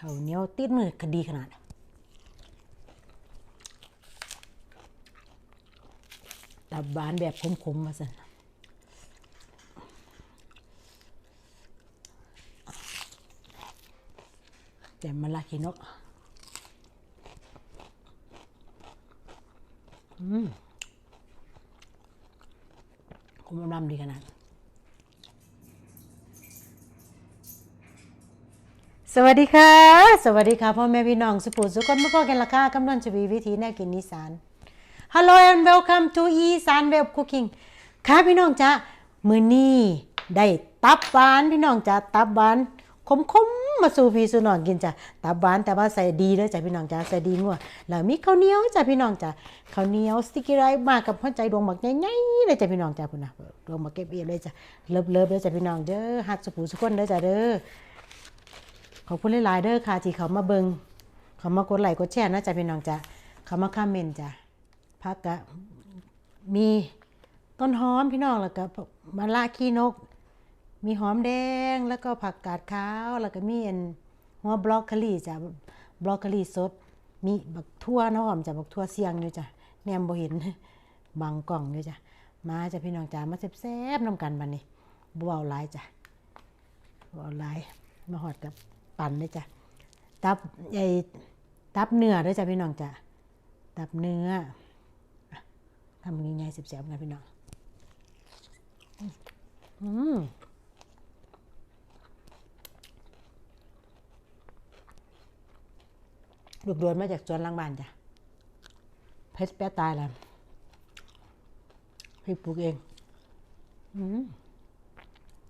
เขาวเหนียวติดมือคดีขนาดตับบานแบบขมๆมาสินแต่มันลากินกอืมคุมน้ำดีขนาด สวัสดีค่ะ สวัสดีค่ะพ่อแม่พี่น้องสุปูสุคนมาพบกันละค่ะกำลังจะมีวิธีแนวกินอีสาน Hello and welcome to อีสาน Web Cooking ค่ะพี่น้องจ้ามือนี้ได้ตับหวานพี่น้องจ้าตับหวานคมๆมมาสู่พี่สู่น้องกินจ้ะตับหวานแต่ว่าใส่ดีเด้อจ้ะพี่น้องจ้าใส่ดีงัวแล้วมีข้าวเหนียวจ้ะพี่น้องจ้าข้าวเหนียวสติกเกอร์ไรมากับหัวใจดวงหมักใหญ่ๆเลยจ้ะพี่น้องจ้าพุ่นนะดวงหมักเก็บเอียเลยจ้ะเลิฟๆเด้อจ้ะพี่น้องเด้อฮักสุปูสุคนเด้อจ้ะเด้อ ขอบคุณหลายๆเด้อค่ะที่เขามาเบิงเขามากดไลค์กดแชร์นะจ๊ะพี่น้องจ้ะเขามาคอมเมนต์จ้ะพักกะมีต้นหอมพี่น้องแล้วก็มะละขี้นก มีหอมแดงแล้วก็ผักกาดขาวแล้วก็มีอันหัวบล็อกโคลีจ้ะบล็อกโคลีสด มีบักทั่วน้อมจ้ะบักทั่วเสียงอยู่จ้ะแนมบ่เห็นบังกล่องอยู่จ้ะมาจ้ะพี่น้องจ้ะมาแซ่บๆน้ำกันบัดนี้บ่เว้าหลายจ้ะบ่เอาหลายมาหอดกับ ปั่นเลยจ้ะตับใหญ่ตับเนื้อด้วยจ้ะพี่น้องจ้ะตับเนื้อทำง่ายๆสิบแสบกันพี่น้องอืมลูกโดวนมาจากสวนหลังบ้านจ้ะเพชรแปะตายแล้วพี่ปลูกเอง อืม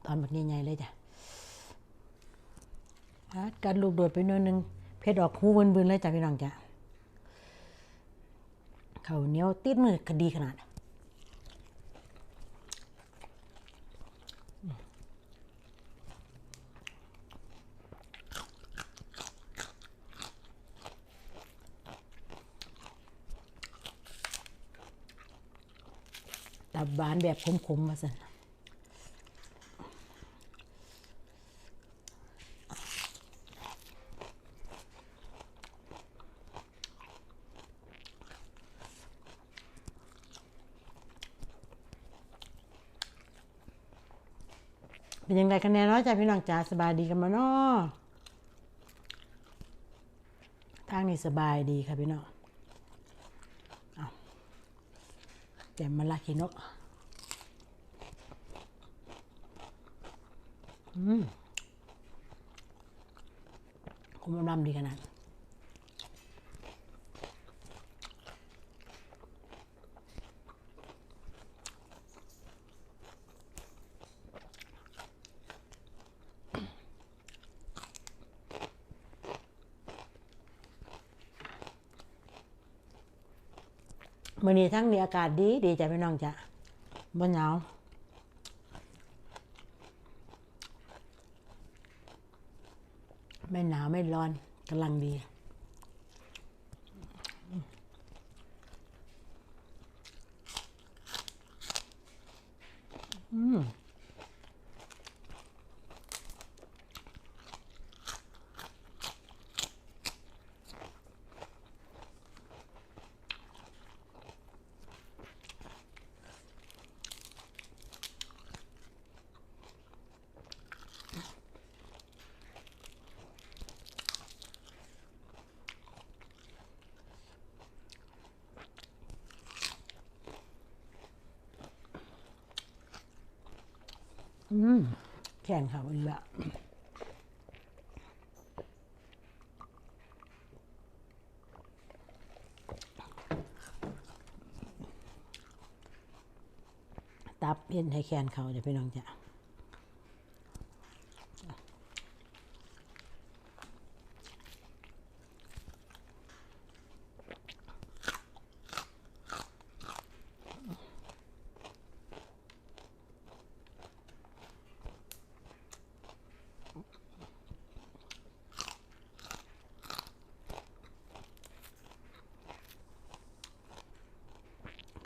ตอนแบบใหญ่ๆเลยจ้ะ การลูกโดดไปหนิดนึงเพชรออกหูเวินๆเลยจ้ะพี่น้องจ้ะเขาวเหนียวติดมือคดีขนาดตับบานแบบขมๆมาสิ เป็นยังไงกันแน่เนาะจ้ะพี่น้องจ๋าสบายดีกันมาเนาะทางนี้สบายดีค่ะพี่น้องเอาแต่มาลากินกอืมคุมน้ำดีขนาด มื่อนี้ทั้งนี้อากาศดีดีจ้ะพี่น้องจ้ะบ่หนาวไม่หนาวไม่ร้อนกำลังดี อืม อืม แข่งเขาอีกละตับเย็นให้แขนเขาเดี๋ยวพี่น้องจ้ะ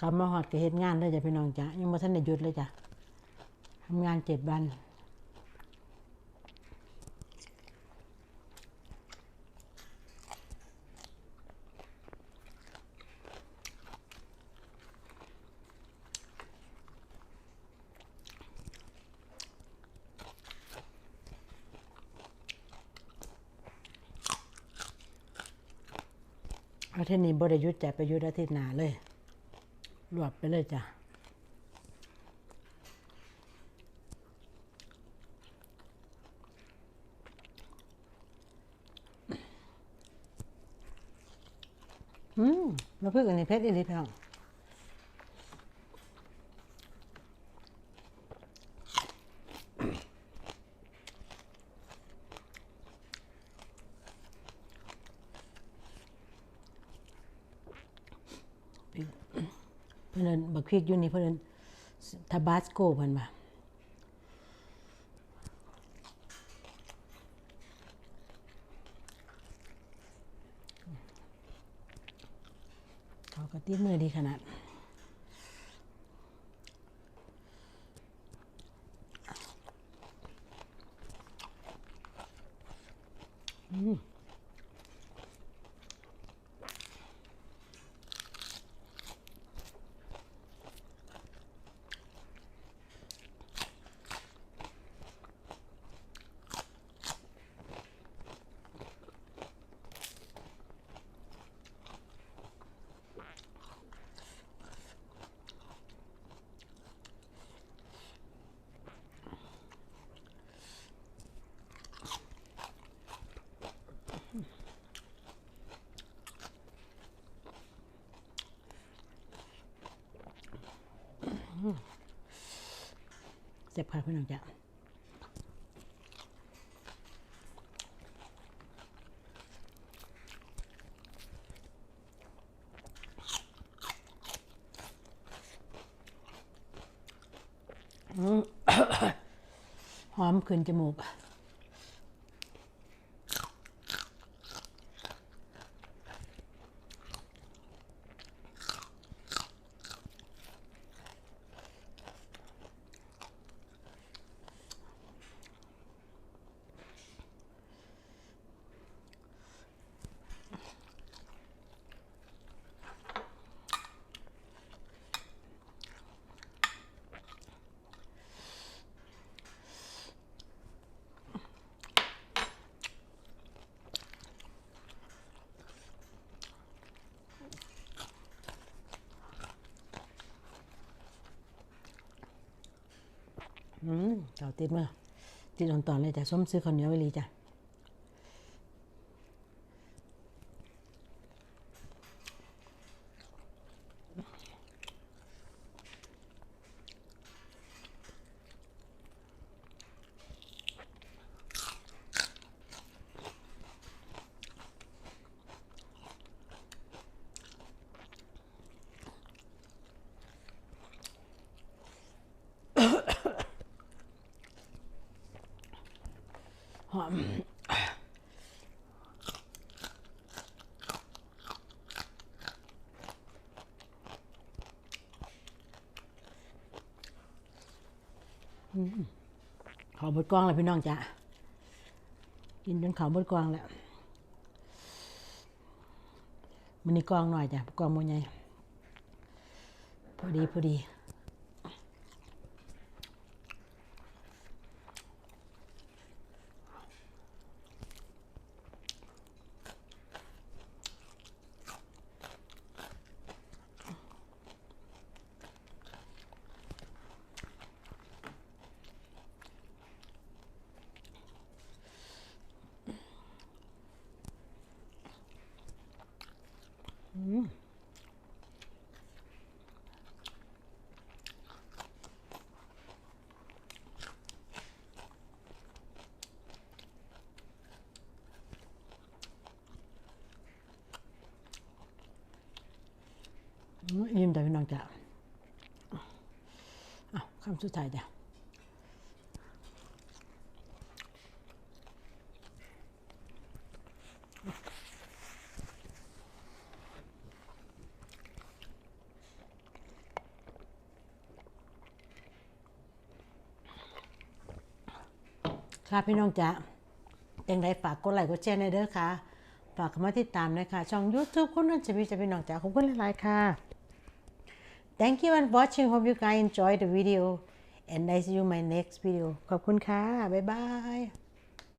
กลับมาหอดก็เห็นงานได้จ้ะพี่น้องจ้ะยังมาท่านได้หยุดเลยจ้ะทำงานเจ็ดวันอาทิตย์นี้บริยุทธ์จะไปยุทธอาทิตย์หนาเลย รวบไปเลยจ้ะอืมมาเพื่อกันในเพชรอีหลีพี่น้อง เพื่อนบักพริกอยู่นี่เพื่อนทาบาสโกเพิ่นมาเขาก็ติดมือดีขนาด เจ็ บค่ะพี่น้องจ้ะหอมขึ้นจมูก อืม เต่าติดมาติดตอนตอนๆเลยจ้ะส้มซื้อข้าวเหนียวไว้ลีจ้ะ หอม อืมขาบดกล้องเลยพี่น้องจ้ะกินจนเขาบดกล้องแล้วมันนี่กล้องหน่อยจ้ะกล้องโมใหญ่พอดีพอดี อิ่มแต่พี่น้องจ้ะเอะคำสุดท้ายจ้ะค่ะพี่น้องจ้ะยังไงฝากกดไลค์กดแชร์ในเด้อค่ะ ฝากเข้ามาติดตามนะคะช่อง YouTube คุณนันจะมีจะพี่น้องจ้ะขอบคุณหลายๆค่ะ Thank you and watching. Hope you guys enjoy the video. And I see you in my next video. ขอบคุณค่ะ บ๊ายบาย